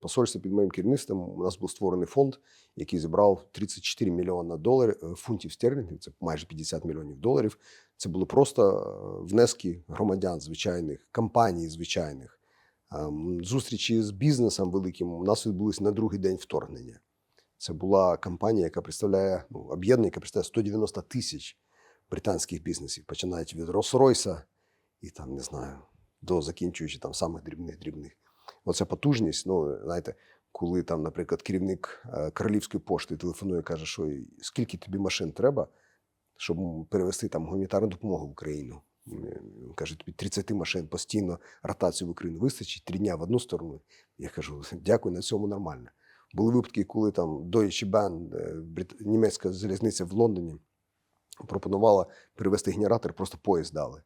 посольстві під моїм керівництвом у нас був створений фонд, який зібрав 34 мільйона доларів е, фунтів стерлінгів, це майже 50 мільйонів доларів. Це були просто е, внески громадян звичайних, компаній звичайних, ем, зустрічі з бізнесом великим. У нас відбулись на другий день вторгнення. Це була компанія, яка представляє ну, об'єднання, яке представляє 190 тисяч британських бізнесів, починаючи від Рос-Ройса і там, не знаю, до закінчуючи там самих дрібних дрібних. Оце потужність. Ну, знаєте, коли там, наприклад, керівник е, королівської пошти телефонує, каже, що скільки тобі машин треба, щоб перевести там гуманітарну допомогу в Україну. Він Каже, тобі 30 машин постійно ротацію в Україну вистачить, три дня в одну сторону. Я кажу, дякую, на цьому нормально. Були випадки, коли там Deutsche Bahn, е, німецька залізниця в Лондоні, пропонувала перевести генератор, просто поїзд дали.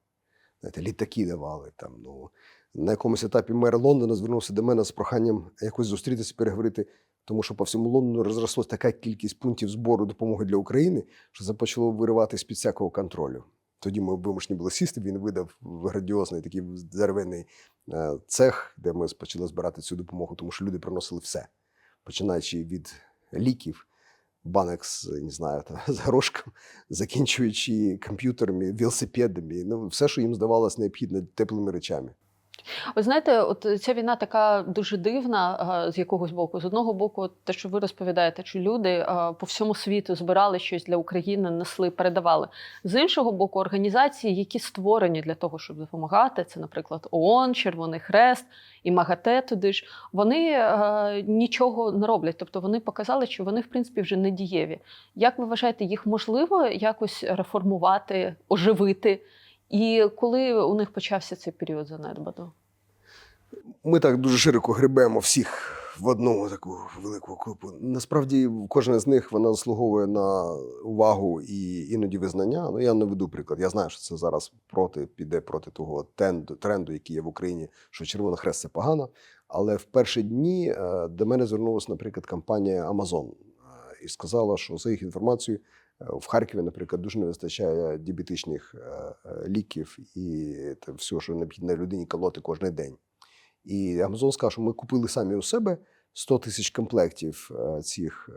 Знаєте, літаки давали там. Ну, на якомусь етапі мер Лондона звернувся до мене з проханням якось зустрітися, переговорити, тому що по всьому Лондону розрослась така кількість пунктів збору допомоги для України, що почало вириватися під всякого контролю. Тоді ми вимушені були сісти. Він видав градіозний такий дерев'яний е, цех, де ми почали збирати цю допомогу, тому що люди приносили все, починаючи від ліків, банок з не знаю, там, з горошком, закінчуючи комп'ютерами, велосипедами, ну все, що їм здавалось необхідно теплими речами. Ви знаєте, от ця війна така дуже дивна з якогось боку. З одного боку, те, що ви розповідаєте, що люди по всьому світу збирали щось для України, несли, передавали. З іншого боку, організації, які створені для того, щоб допомагати, це, наприклад, ООН, Червоний Хрест і МАГАТЕ туди ж, вони нічого не роблять. Тобто вони показали, що вони в принципі вже не дієві. Як ви вважаєте, їх можливо якось реформувати, оживити? І коли у них почався цей період занедбаду? Ми так дуже широко гребемо всіх в одну таку велику купу. Насправді, кожна з них вона заслуговує на увагу і іноді визнання. Ну я наведу приклад. Я знаю, що це зараз проти піде проти того тренду, тренду, який є в Україні, що Червоний Хрест це погано. Але в перші дні е, до мене звернулася, наприклад, компанія Amazon е, і сказала, що за їх інформацією. В Харкові, наприклад, дуже не вистачає діабетичних е, е, ліків і все, що необхідно людині колоти кожен день. І Amazon сказав, що ми купили самі у себе 100 тисяч комплектів е, цих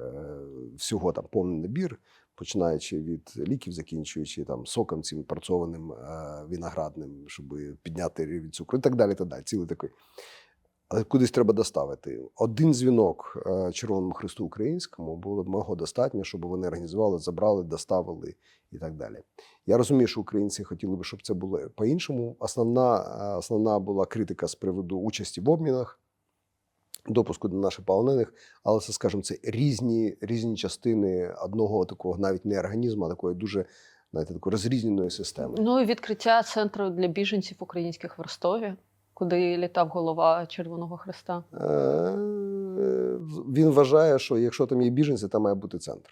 всього там повний набір, починаючи від ліків, закінчуючи там соком цим працьованим виноградним, щоб підняти рівень цукру і так далі. так далі. Цілий такий. Але кудись треба доставити. Один дзвінок е, Червоному Христу Українському було б мого достатньо, щоб вони організували, забрали, доставили і так далі. Я розумію, що українці хотіли б, щоб це було по-іншому. Основна, е, основна була критика з приводу участі в обмінах, допуску до наших полонених, але це, скажімо, це різні, різні частини одного такого навіть не організму, а такої дуже знаєте, такої розрізненої системи. Ну і відкриття центру для біженців українських в Ростові, куди літав голова Червоного Хреста. Е, Він вважає, що якщо там є біженці, там має бути центр.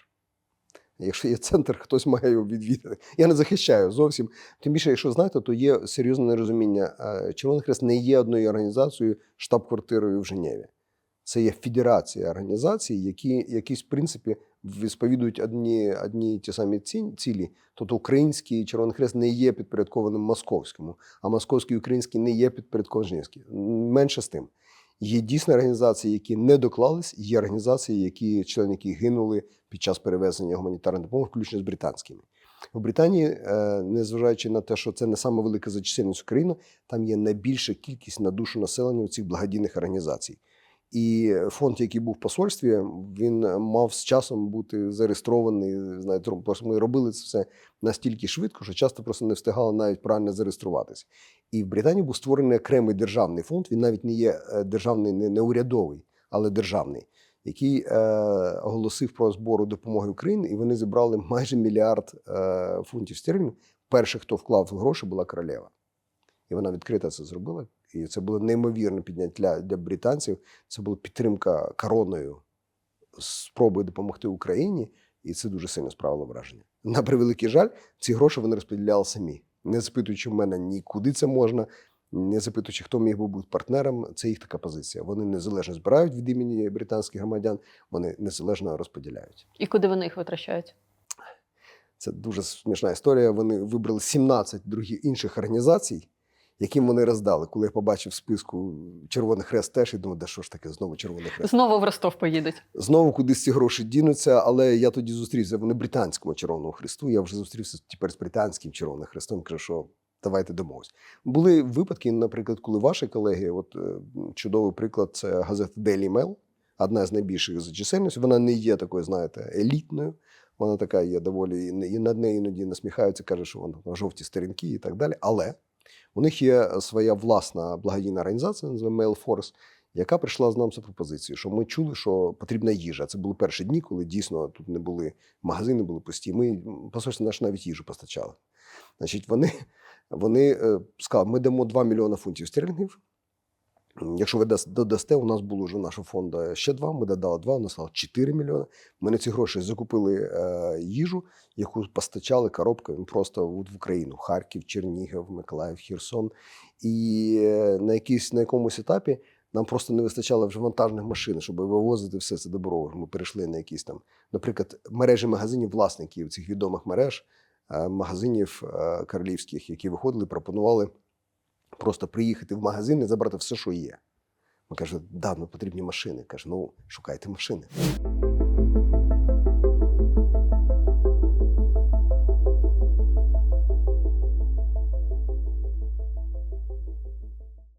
Якщо є центр, хтось має його відвідати. Я не захищаю зовсім. Тим більше, якщо знаєте, то є серйозне нерозуміння. Е, Червоний Хрест не є одною організацією штаб-квартирою в Женєві. Це є федерація організацій, які якісь, в принципі, відповідують одні, одні ті самі цілі. Тобто український Червоний Хрест не є підпорядкованим московському, а московський і український не є підпорядкованим Менше з тим. Є дійсно організації, які не доклались, є організації, які члени яких гинули під час перевезення гуманітарної допомоги, включно з британськими. В Британії, е, незважаючи на те, що це не саме велика за чисельність Україна, там є найбільша кількість на душу населення у цих благодійних організацій. І фонд, який був в посольстві, він мав з часом бути зареєстрований. Знаєте, просто ми робили це все настільки швидко, що часто просто не встигали навіть правильно зареєструватися. І в Британії був створений окремий державний фонд. Він навіть не є е, державний, не, не урядовий, але державний, який е, оголосив про збору допомоги Україні, і вони зібрали майже мільярд е, фунтів стерлінгів. Перший, хто вклав гроші, була королева. І вона відкрито це зробила. І це було неймовірне підняття для, для британців. Це була підтримка короною спробою допомогти Україні, і це дуже сильно справило враження. На превеликий жаль, ці гроші вони розподіляли самі, не запитуючи в мене нікуди це можна, не запитуючи, хто міг би бути партнером. Це їх така позиція. Вони незалежно збирають від імені британських громадян, вони незалежно розподіляють. І куди вони їх витрачають? Це дуже смішна історія. Вони вибрали 17 других інших організацій, яким вони роздали. Коли я побачив в списку Червоний Хрест теж, я думаю, да що ж таке, знову Червоний Хрест. Знову в Ростов поїдуть. Знову кудись ці гроші дінуться, але я тоді зустрівся вони британському Червоному Хресту. Я вже зустрівся тепер з британським Червоним Хрестом. Кажу, що давайте домовимось. Були випадки, наприклад, коли ваші колеги, от е, чудовий приклад, це газета Daily Mail, одна з найбільших за чисельністю. Вона не є такою, знаєте, елітною. Вона така є доволі і над нею іноді насміхаються, каже, що вона жовті сторінки і так далі. Але у них є своя власна благодійна організація, називаємо Mail Force, яка прийшла з нам за пропозицією, що ми чули, що потрібна їжа. Це були перші дні, коли дійсно тут не були магазини, були пусті. Ми посольство наше навіть їжу постачали. Значить, вони, вони е, сказали, ми дамо 2 мільйони фунтів стерлінгів. Якщо ви додасте, у нас було вже нашого фонду ще два, ми додали два, у нас стало 4 мільйони. Ми на ці гроші закупили е, їжу, яку постачали коробками просто в Україну: Харків, Чернігів, Миколаїв, Херсон. І е, на, якійсь, на якомусь етапі нам просто не вистачало вже вантажних машин, щоб вивозити все це добро. Ми перейшли на якісь там, наприклад, мережі магазинів власників цих відомих мереж, е, магазинів е, королівських, які виходили, пропонували просто приїхати в магазин і забрати все, що є. Ми каже: да, ну потрібні машини. Каже, ну шукайте машини.